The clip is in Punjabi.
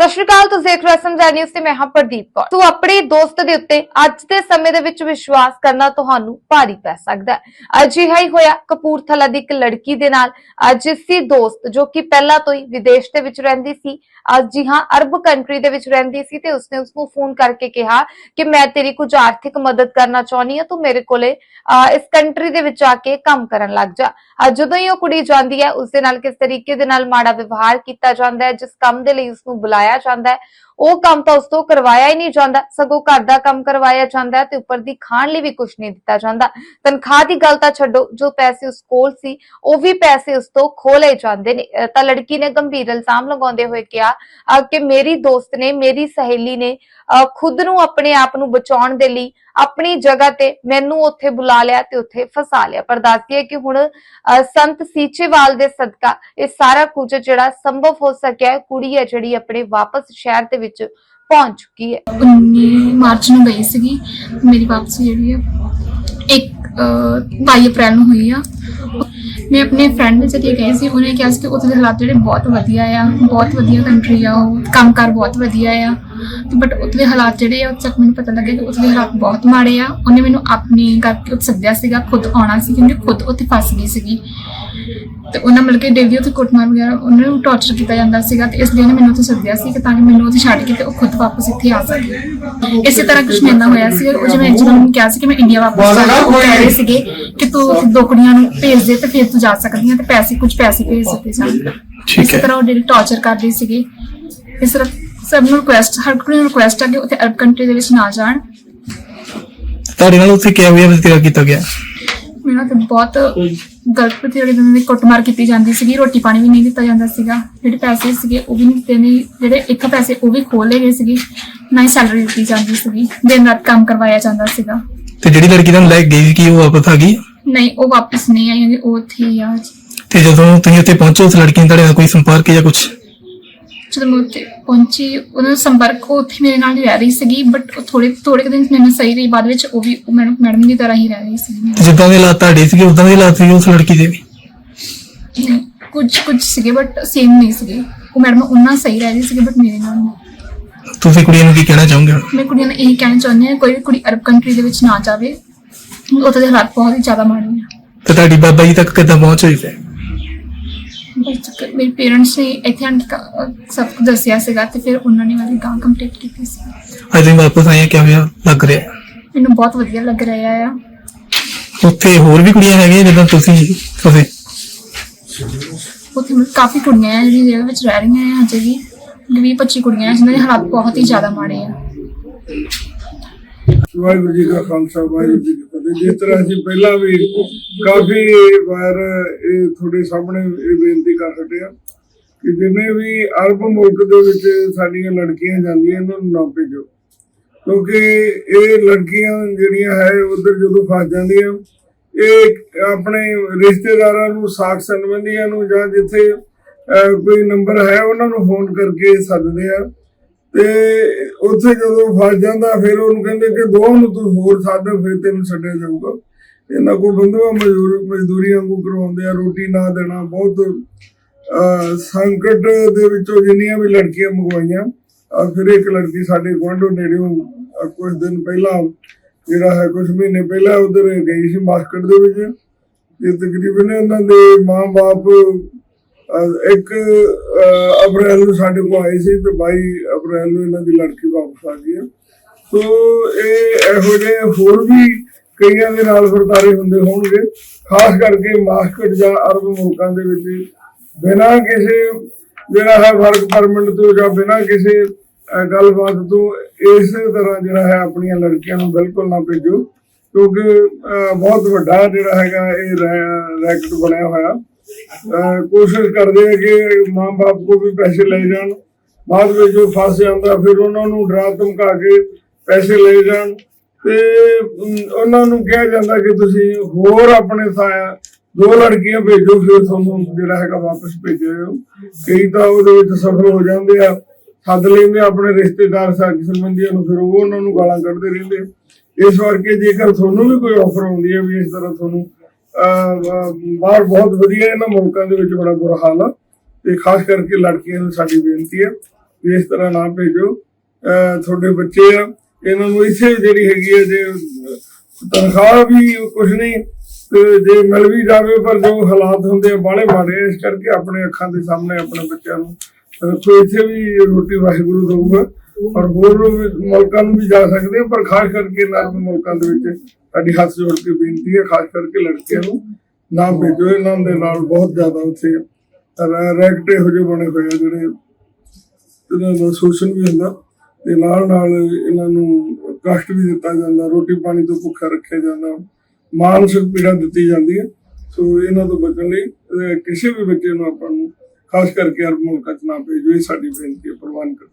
ਸਤਿ ਸ਼੍ਰੀ ਅਕਾਲ ਤੁਸੀਂ ਦੇਖ ਰਹੇ ਹੋ ਐਸਐਮਜ਼ੈਡ ਨਿਊਜ਼ ਤੇ ਮੈਂ ਹਾਂ ਪ੍ਰਦੀਪ ਕੌਰ। ਤੂੰ ਆਪਣੇ ਦੋਸਤ ਦੇ ਉੱਤੇ ਅੱਜ ਦੇ ਸਮੇਂ ਦੇ ਵਿੱਚ ਵਿਸ਼ਵਾਸ ਕਰਨਾ ਤੁਹਾਨੂੰ ਭਾਰੀ ਪੈ ਸਕਦਾ ਹੈ। ਅਜਿਹਾ ਹੀ ਹੋਇਆ ਕਪੂਰਥਲਾ ਦੀ ਇੱਕ ਲੜਕੀ ਦੇ ਨਾਲ। ਅੱਜ ਇਸੀ ਦੋਸਤ ਜੋ ਕਿ ਪਹਿਲਾਂ ਤੋਂ ਹੀ ਵਿਦੇਸ਼ ਦੇ ਵਿੱਚ ਰਹਿੰਦੀ ਸੀ। ਅੱਜ ਜੀ ਹਾਂ ਅਰਬ ਕੰਟਰੀ ਦੇ ਵਿੱਚ ਰਹਿੰਦੀ ਸੀ ਤੇ ਉਸਨੇ ਉਸਨੂੰ ਫੋਨ ਕਰਕੇ ਕਿਹਾ ਕਿ ਮੈਂ ਤੇਰੀ ਕੁਝ ਆਰਥਿਕ ਮਦਦ ਕਰਨਾ ਚਾਹੁੰਦੀ ਹਾਂ ਤੂੰ ਮੇਰੇ ਕੋਲੇ ਅਹ, ਇਸ ਕੰਟਰੀ ਦੇ ਵਿੱਚ ਆ ਕੇ ਕੰਮ ਕਰਨ ਲੱਗ ਜਾ। ਅੱਜ ਜਦੋਂ ਹੀ ਉਹ ਕੁੜੀ ਜਾਂਦੀ ਹੈ ਉਸ ਦੇ ਨਾਲ ਕਿਸ ਤਰੀਕੇ ਦੇ ਨਾਲ ਮਾੜਾ ਵਿਵਹਾਰ ਕੀਤਾ ਜਾਂਦਾ ਹੈ ਜਿਸ ਕੰਮ ਦੇ ਲਈ ਉਸ ਨੂੰ ਬੁਲਾਇਆ ਜਾਂਦਾ ਹੈ। ਉਹ ਕੰਮ ਤਾਂ ਉਸ ਤੋਂ ਕਰਵਾਇਆ ਹੀ ਨਹੀਂ ਜਾਂਦਾ, ਸਗੋਂ ਘਰ ਦਾ ਕੰਮ ਕਰਵਾਇਆ ਜਾਂਦਾ ਤੇ ਉੱਪਰ ਦੀ ਖਾਣ ਲਈ ਵੀ ਕੁਝ ਨਹੀਂ ਦਿੱਤਾ ਜਾਂਦਾ। ਤਨਖਾਹ ਦੀ ਗੱਲ ਤਾਂ ਛੱਡੋ, ਜੋ ਪੈਸੇ ਉਸ ਕੋਲ ਸੀ, ਉਹ ਵੀ ਪੈਸੇ ਉਸ ਤੋਂ ਖੋਲੇ ਜਾਂਦੇ ਨੇ। ਤਾਂ ਲੜਕੀ ਨੇ ਗੰਭੀਰ ਇਲਜ਼ਾਮ ਲਗਾਉਂਦੇ ਹੋਏ ਕਿਹਾ ਕਿ ਮੇਰੀ ਦੋਸਤ ਨੇ, ਮੇਰੀ ਸਹੇਲੀ ਨੇ ਖੁਦ ਨੂੰ ਆਪਣੇ ਆਪ ਨੂੰ ਬਚਾਉਣ ਦੇ ਲਈ ਆਪਣੀ ਜਗ੍ਹਾ ਤੇ ਮੈਨੂੰ ਉੱਥੇ ਬੁਲਾ ਲਿਆ ਤੇ ਉੱਥੇ ਫਸਾ ਲਿਆ। ਪਰ ਦੱਸਦੀ ਹੈ ਕਿ ਹੁਣ, ਅਹ ਸੰਤ ਸੀਚੇਵਾਲ ਦੇ ਸਦਕਾ ਇਹ ਸਾਰਾ ਕੁਝ ਜਿਹੜਾ ਸੰਭਵ ਹੋ ਸਕਿਆ ਕੁੜੀ ਹੈ ਜਿਹੜੀ ਆਪਣੇ ਵਾਪਸ ਸ਼ਹਿਰ ਦੇ ਵਿੱਚ ਪਹੁੰਚ ਚੁੱਕੀ ਹੈ। 19 ਮਾਰਚ ਨੂੰ ਗਈ ਸੀਗੀ। ਮੇਰੀ ਵਾਪਸੀ ਜਿਹੜੀ ਹੈ, ਇੱਕ 22 ਅਪ੍ਰੈਲ ਨੂੰ ਹੋਈ ਆ। ਮੈਂ ਆਪਣੇ ਫਰੈਂਡ ਦੇ ਜਰੀਏ ਗਈ ਸੀ। ਉਹਨੇ ਕਿਹਾ ਸੀ ਕਿ ਉੱਥੇ ਦੇ ਹਾਲਾਤ ਜਿਹੜੇ ਬਹੁਤ ਵਧੀਆ ਆ, ਬਹੁਤ ਵਧੀਆ ਕੰਟਰੀ ਆ ਉਹ, ਕੰਮਕਾਰ ਬਹੁਤ ਵਧੀਆ ਆ। ਬਟ ਉੱਥੇ ਦੇ ਹਾਲਾਤ ਜਿਹੜੇ ਆ ਉੱਥੇ ਤੱਕ ਮੈਨੂੰ ਪਤਾ ਲੱਗਿਆ ਕਿ ਉੱਥੇ ਦੇ ਹਾਲਾਤ ਬਹੁਤ ਮਾੜੇ ਆ। ਉਹਨੇ ਮੈਨੂੰ ਆਪਣੇ ਕਰਕੇ ਉੱਥੇ ਸੱਦਿਆ ਸੀਗਾ, ਖੁਦ ਆਉਣਾ ਸੀ ਕਿਉਂਕਿ ਖੁਦ ਉੱਥੇ ਫਸ ਗਈ ਸੀਗੀ। ਤੇ ਉਹਨਾਂ ਮਿਲ ਕੇ ਡੇਲੀ ਉੱਥੇ ਕੁੱਟਮਾਰ ਵਗੈਰਾ ਉਹਨਾਂ ਨੂੰ ਟੌਰਚਰ ਕੀਤਾ ਜਾਂਦਾ ਸੀਗਾ ਤੇ ਇਸ ਲਈ ਉਹਨੇ ਮੈਨੂੰ ਉੱਥੇ ਸੱਦਿਆ ਸੀ ਕਿ ਤਾਂ ਕਿ ਮੈਨੂੰ ਉੱਥੇ ਛੱਡ ਕੇ ਤੇ ਉਹ ਖੁਦ ਵਾਪਸ ਇੱਥੇ ਆ ਸਕੇ। ਇਸੇ ਤਰ੍ਹਾਂ ਕੁਝ ਮੇਰੇ ਨਾਲ ਹੋਇਆ ਸੀ ਉਹ ਜਿਵੇਂ ਜਦੋਂ ਮੈਨੂੰ ਕਿਹਾ ਸੀ ਕਿ ਮੈਂ ਇੰਡੀਆ ਵਾਪਸ ਜਾਣਾ ਉਹ ਕਹਿ ਰਹੇ ਸੀਗੇ ਕਿ ਤੂੰ ਦੋ ਕੁੜੀਆਂ ਨੂੰ ਭੇਜ ਦੇ ਤੇ ਫਿਰ ਤੂੰ ਜਾ ਸਕਦੀ ਹੈ ਤੇ ਪੈਸੇ ਕੁਝ ਪੈਸੇ ਭੇਜ ਦਿੱਤੇ ਸਨ। ਠੀਕ ਇਸੇ। ਤਰ੍ਹਾਂ ਉਹ ਡੇਲੀ ਟੌਰਚਰ ਕਰ ਰਹੇ ਸੀਗੇ। ਇਸ ਤਰ੍ਹਾਂ ਸਭ ਨੂੰ ਰਿਕੁਐਸਟ ਹਰ ਕੋਈ ਨੂੰ ਰਿਕੁਐਸਟ ਆ ਕਿ ਉੱਥੇ ਅਰਬ ਕੰਟਰੀ ਦੇ ਵਿੱਚ ਨਾ ਜਾਣ। ਤੁਹਾਡੇ ਨਾਲ ਉੱਥੇ ਕਿਹਾ ਹੋਇਆ ਵਤੀਰਾ ਕੀਤਾ ਗਿਆ? ਮੈਨੂੰ ਤੇ ਬਹੁਤ ਗਲਤ ਪ੍ਰਤੀਯੋਗੀ ਦੀ ਕੁੱਟਮਾਰ ਕੀਤੀ ਜਾਂਦੀ ਸੀਗੀ ਰੋਟੀ ਪਾਣੀ ਵੀ ਨਹੀਂ ਦਿੱਤਾ ਜਾਂਦਾ ਸੀਗਾ ਜਿਹੜੇ ਪੈਸੇ ਸੀਗੇ ਉਹ ਵੀ ਨਹੀਂ ਦਿੱਤੇ ਨਹੀਂ ਜਿਹੜੇ ਇੱਕ ਪੈਸੇ ਉਹ ਵੀ ਖੋਹ ਲਏ ਗਏ ਸੀਗੇ ਨਾ ਹੀ ਸੈਲਰੀ ਦਿੱਤੀ ਜਾਂਦੀ ਸੀਗੀ ਦਿਨ ਰਾਤ ਕੰਮ ਕਰਵਾਇਆ ਜਾਂਦਾ ਸੀਗਾ। ਤੇ ਜਿਹੜੀ ਲੜਕੀ ਤੁਹਾਨੂੰ ਲੈ ਕੇ ਗਈ ਸੀ ਕੀ ਉਹ ਵਾਪਸ ਆ ਗਈ? ਨਹੀਂ ਉਹ ਵਾਪਸ ਨਹੀਂ ਆਈ ਉਹ ਉੱਥੇ ਹੀ ਆ। ਤੇ ਜਦੋਂ ਤੁਸੀਂ ਉੱਥੇ ਪਹੁੰਚੇ ਉਸ ਲੜਕੀ ਤੁਹਾਡੇ ਨਾਲ ਕੋਈ ਸੰਪਰਕ ਜਾਂ ਕੁਝ ਜਦੋਂ ਮੈਂ ਉੱਥੇ ਪਹੁੰਚੀ ਉਹਨਾਂ ਦਾ ਸੰਪਰਕ ਉਹ ਉੱਥੇ ਮੇਰੇ ਨਾਲ ਹੀ ਰਹਿ ਰਹੀ ਸੀਗੀ ਬਟ ਉਹ ਥੋੜੇ ਥੋੜੇ ਕੁ ਦਿਨ ਮੇਰੇ ਨਾਲ ਸਹੀ ਰਹੀ ਬਾਅਦ ਵਿੱਚ ਉਹ ਵੀ ਮੈਡਮ ਮੈਡਮ ਦੀ ਤਰ੍ਹਾਂ ਹੀ ਰਹਿ ਰਹੀ ਸੀ। ਜਿੱਦਾਂ ਦੇ ਹਾਲਾਤ ਤੁਹਾਡੇ ਸੀਗੇ ਉਦਾਂ ਦੇ ਹਾਲਾਤ ਸੀ ਉਸ ਲੜਕੀ ਦੇ ਵੀ? ਕੁਝ ਕੁਝ ਸੀਗੇ ਬਟ ਸੇਮ ਨਹੀਂ ਸੀਗੇ। ਉਹ ਮੈਡਮ ਉਹਨਾਂ ਸਹੀ ਰਹਿ ਰਹੀ ਸੀਗੀ ਬਟ ਮੇਰੇ ਨਾਲ ਨਹੀਂ। ਤੁਸੀਂ ਕੁੜੀਆਂ ਨੂੰ ਕੀ ਕਹਿਣਾ ਚਾਹੋਗੇ? ਹੁਣ? ਮੈਂ ਕੁੜੀਆਂ ਨੂੰ ਇਹ ਕਹਿਣਾ ਚਾਹੁੰਦੀ ਹਾਂ ਕੋਈ ਵੀ ਕੁੜੀ ਅਰਬ ਕੰਟਰੀ ਦੇ ਵਿੱਚ ਨਾ ਜਾਵੇ ਉੱਥੇ ਦੇ ਹਾਲਾਤ ਬਹੁਤ ਹੀ ਜ਼ਿਆਦਾ ਮਾੜੇ ਆ ਤੇ ਤੁਹਾਡੀ ਬਾਬਾ ਜੀ ਤੱਕ ਕਿੱਦਾਂ ਪਹੁੰਚ ਹੋਈ ਫਿਰ? ਮੇਰੇ ਪੇਰੈਂਟਸ ਨੇ ਇੱਥੇ ਆਣ ਕੇ ਕ- ਸਭ ਕੁਝ ਦੱਸਿਆ ਸੀਗਾ ਤੇ ਫਿਰ ਉਹਨਾਂ ਨੇ ਮੇਰੀ ਗਾਂ ਕੰਪਲੀਟ ਕੀਤੀ ਸੀ। ਅੱਜ ਤੁਸੀਂ ਵਾਪਸ ਆਏ ਆ ਕਿਹਾ ਹੋਇਆ ਲੱਗ ਰਿਹਾ? ਮੈਨੂੰ ਬਹੁਤ ਵਧੀਆ ਲੱਗ ਰਿਹਾ ਆ। ਉੱਥੇ ਹੋਰ ਵੀ ਕੁੜੀਆਂ ਹੈਗੀਆਂ ਜਿੱਦਾਂ ਤੁਸੀਂ ਫਸੇ ਉੱਥੇ ਮਤਲਬ ਕਾਫੀ ਕੁੜੀਆਂ ਆ ਜਿਹੜੀਆਂ ਜੇਲ੍ਹ ਵਿੱਚ ਰਹਿ ਰਹੀਆਂ ਆ ਅਜੇ ਵੀ। 20 25 ਕੁੜੀਆਂ ਆ ਜਿਨ੍ਹਾਂ ਦੇ ਹਾਲਾਤ ਬਹੁਤ ਹੀ ਜ਼ਿਆਦਾ ਮਾੜੇ ਆ। ਵਾਹਿਗੁਰੂ ਜੀ ਦਾ ਖਾਲਸਾ ਵਾਹਿਗੁਰੂ ਜੀ ਕੀ ਜਿਸ ਤਰ੍ਹਾਂ ਅਸੀਂ ਪਹਿਲਾਂ ਵੀ ਕਾਫੀ ਵਾਰ ਇਹ ਤੁਹਾਡੇ ਸਾਹਮਣੇ ਇਹ ਬੇਨਤੀ ਕਰ ਹਟੇ ਆ ਕਿ ਜਿੰਨੇ ਵੀ ਅਰਬ ਮੁਲਕ ਦੇ ਵਿੱਚ ਸਾਡੀਆਂ ਲੜਕੀਆਂ ਜਾਂਦੀਆਂ, ਇਹਨਾਂ ਨੂੰ ਨਾ ਭੇਜੋ। ਕਿਉਂਕਿ ਇਹ ਲੜਕੀਆਂ ਜਿਹੜੀਆਂ ਹੈ, ਉਧਰ ਜਦੋਂ ਫਸ ਜਾਂਦੀਆਂ, ਇਹ ਆਪਣੇ ਰਿਸ਼ਤੇਦਾਰਾਂ ਨੂੰ, ਸਾਖ ਸੰਬੰਧੀਆਂ ਨੂੰ ਜਾਂ ਜਿੱਥੇ ਕੋਈ ਨੰਬਰ ਹੈ, ਉਹਨਾਂ ਨੂੰ ਫੋਨ ਕਰਕੇ ਸੱਦਦੇ ਆ। ਤੇ ਉੱਥੇ ਜਦੋਂ ਫਸ ਜਾਂਦਾ ਫਿਰ ਉਹਨੂੰ ਕਹਿੰਦੇ ਕਿ ਦੋ ਨੂੰ ਤੂੰ ਹੋਰ ਸੱਦ ਫਿਰ ਤੈਨੂੰ ਛੱਡਿਆ ਜਾਊਗਾ। ਇਹਨਾਂ ਕੋਲ ਬੰਦੂਆ ਮਜ਼ਦੂਰ ਮਜ਼ਦੂਰੀ ਵਾਂਗੂ ਕਰਵਾਉਂਦੇ ਆ ਰੋਟੀ ਨਾ ਦੇਣਾ ਬਹੁਤ ਸੰਕਟ ਦੇ ਵਿੱਚੋਂ ਜਿੰਨੀਆਂ ਵੀ ਲੜਕੀਆਂ ਮੰਗਵਾਈਆਂ ਫਿਰ ਇੱਕ ਲੜਕੀ ਸਾਡੇ ਗੁਆਂਢੋਂ ਨੇੜਿਓਂ ਅਹ, ਕੁਝ ਦਿਨ ਪਹਿਲਾਂ ਜਿਹੜਾ ਹੈ ਕੁਝ ਮਹੀਨੇ ਪਹਿਲਾਂ ਉਧਰ ਗਈ ਸੀ ਮਾਸਕਟ ਦੇ ਵਿੱਚ ਤੇ ਤਕਰੀਬਨ ਉਹਨਾਂ ਦੇ ਮਾਂ-ਬਾਪ ਇੱਕ ਅਪ੍ਰੈਲ ਨੂੰ ਸਾਡੇ ਕੋਲ ਆਏ ਸੀ ਤੇ 22 ਅਪ੍ਰੈਲ ਨੂੰ ਇਹਨਾਂ ਦੀ ਲੜਕੀ ਵਾਪਸ ਆ ਗਈ ਹੈ। ਸੋ ਇਹ ਇਹੋ ਜਿਹੇ ਹੋਰ ਵੀ ਕਈਆਂ ਦੇ ਨਾਲ ਵਰਤਾਰੇ ਹੁੰਦੇ ਹੋਣਗੇ, ਖਾਸ ਕਰਕੇ ਮਾਸਕਟ ਜਾਂ ਅਰਬ ਮੁਲਕਾਂ ਦੇ ਵਿੱਚ। ਬਿਨਾਂ ਕਿਸੇ, ਜਿਹੜਾ ਹੈ ਵਰਕ ਪਰਮਿਟ ਤੋਂ ਜਾਂ ਬਿਨਾਂ ਕਿਸੇ ਗੱਲਬਾਤ ਤੋਂ ਇਸ ਤਰ੍ਹਾਂ ਜਿਹੜਾ ਹੈ ਆਪਣੀਆਂ ਲੜਕੀਆਂ ਨੂੰ ਬਿਲਕੁਲ ਨਾ ਭੇਜੋ, ਕਿਉਂਕਿ ਬਹੁਤ ਵੱਡਾ ਜਿਹੜਾ ਹੈਗਾ ਇਹ ਰੈ- ਰੈਕਟ ਬਣਿਆ ਹੋਇਆ। ਕੋਸ਼ਿਸ਼ ਕਰਦੇ ਆ ਕਿ ਮਾਂ-ਬਾਪ ਕੋ ਵੀ ਪੈਸੇ ਲੈ ਜਾਣ। ਬਾਅਦ ਵਿੱਚ ਜੋ ਫਸ ਜਾਂਦਾ, ਫਿਰ ਉਹਨਾਂ ਨੂੰ ਡਰਾ ਧਮਕਾ ਕੇ ਪੈਸੇ ਲੈ ਜਾਣ। ਤੇ ਉਹਨਾਂ ਨੂੰ ਕਿਹਾ ਜਾਂਦਾ ਕਿ ਤੁਸੀਂ ਹੋਰ ਆਪਣੇ ਥਾਂ, ਦੋ ਲੜਕੀਆਂ ਭੇਜੋ, ਫਿਰ ਤੁਹਾਨੂੰ ਜਿਹੜਾ ਹੈਗਾ ਵਾਪਸ ਭੇਜਿਓ ਕਈ ਤਾਂ ਉਹਦੇ ਵਿੱਚ ਸਫਲ ਹੋ ਜਾਂਦੇ ਆ, ਸੱਦ ਲੈਂਦੇ ਆਪਣੇ ਰਿਸ਼ਤੇਦਾਰ ਸਾਥੀ ਸੰਬੰਧੀਆਂ ਨੂੰ, ਫਿਰ ਉਹ ਉਹਨਾਂ ਨੂੰ ਗਾਲਾਂ ਕੱਢਦੇ ਰਹਿੰਦੇ ਇਸ ਕਰਕੇ ਜੇਕਰ ਤੁਹਾਨੂੰ ਵੀ ਕੋਈ ਆਫਰ ਆਉਂਦੀ ਹੈ ਵੀ ਇਸ ਤਰ੍ਹਾਂ ਤੁਹਾਨੂੰ ਬਾਹਰ ਬਹੁਤ ਵਧੀਆ ਇਹਨਾਂ ਮੁਲਕਾਂ ਦੇ ਵਿੱਚ ਬੜਾ ਬੁਰਾ ਹਾਲ ਆ। ਤੇ ਖਾਸ ਕਰਕੇ ਲੜਕੀਆਂ ਨੂੰ ਸਾਡੀ ਬੇਨਤੀ ਹੈ ਵੀ ਇਸ ਤਰ੍ਹਾਂ ਨਾ ਭੇਜੋ। ਤੁਹਾਡੇ ਬੱਚੇ ਆ ਇਹਨਾਂ ਨੂੰ ਇੱਥੇ ਜਿਹੜੀ ਹੈਗੀ ਹੈ ਜੇ ਤਨਖਾਹ ਵੀ ਕੁਝ ਨਹੀਂ ਤੇ ਜੇ ਮਿਲ ਵੀ ਜਾਵੇ ਪਰ ਜੋ ਹਾਲਾਤ ਹੁੰਦੇ ਆ ਬਾਹਲੇ ਮਾੜੇ ਆ, ਇਸ ਕਰਕੇ ਆਪਣੇ ਅੱਖਾਂ ਦੇ ਸਾਹਮਣੇ ਆਪਣੇ ਬੱਚਿਆਂ ਨੂੰ ਰੱਖੋ। ਇੱਥੇ ਵੀ ਰੋਟੀ ਵਾਹਿਗੁਰੂ ਦਊਗਾ। ਔਰ ਹੋਰ ਮੁਲਕਾਂ ਨੂੰ ਵੀ ਜਾ ਸਕਦੇ ਆ ਪਰ ਖਾਸ ਕਰਕੇ ਨਰਮ ਮੁਲਕਾਂ ਦੇ ਵਿੱਚ ਸਾਡੀ ਹੱਥ ਜੋੜ ਕੇ ਬੇਨਤੀ ਹੈ, ਖਾਸ ਕਰਕੇ ਲੜਕੀਆਂ ਨੂੰ ਨਾ ਭੇਜੋ, ਇਹਨਾਂ ਦੇ ਨਾਲ ਬਹੁਤ ਜ਼ਿਆਦਾ ਉੱਥੇ ਰੈਕਟੇ ਹੋ ਜਿਹੇ ਬਣੇ ਹੋਏ ਆ ਜਿਹੜੇ ਇਹਨਾਂ ਦਾ ਸ਼ੋਸ਼ਣ ਵੀ ਹੁੰਦਾ ਤੇ ਨਾਲ ਨਾਲ ਇਹਨਾਂ ਨੂੰ ਕਸ਼ਟ ਵੀ ਦਿੱਤਾ ਜਾਂਦਾ, ਰੋਟੀ ਪਾਣੀ ਤੋਂ ਭੁੱਖਾ ਰੱਖਿਆ ਜਾਂਦਾ, ਮਾਨਸਿਕ ਪੀੜਾ ਦਿੱਤੀ ਜਾਂਦੀ ਹੈ। ਸੋ ਇਹਨਾਂ ਤੋਂ ਬਚਣ ਲਈ ਕਿਸੇ ਵੀ ਬੱਚੇ ਨੂੰ ਆਪਾਂ ਨੂੰ ਖਾਸ ਕਰਕੇ ਅਰਬ ਮੁਲਕਾਂ ਚ ਨਾ ਭੇਜੋ, ਇਹ ਸਾਡੀ ਬੇਨਤੀ ਹੈ, ਪ੍ਰਵਾਨ ਕਰੋ।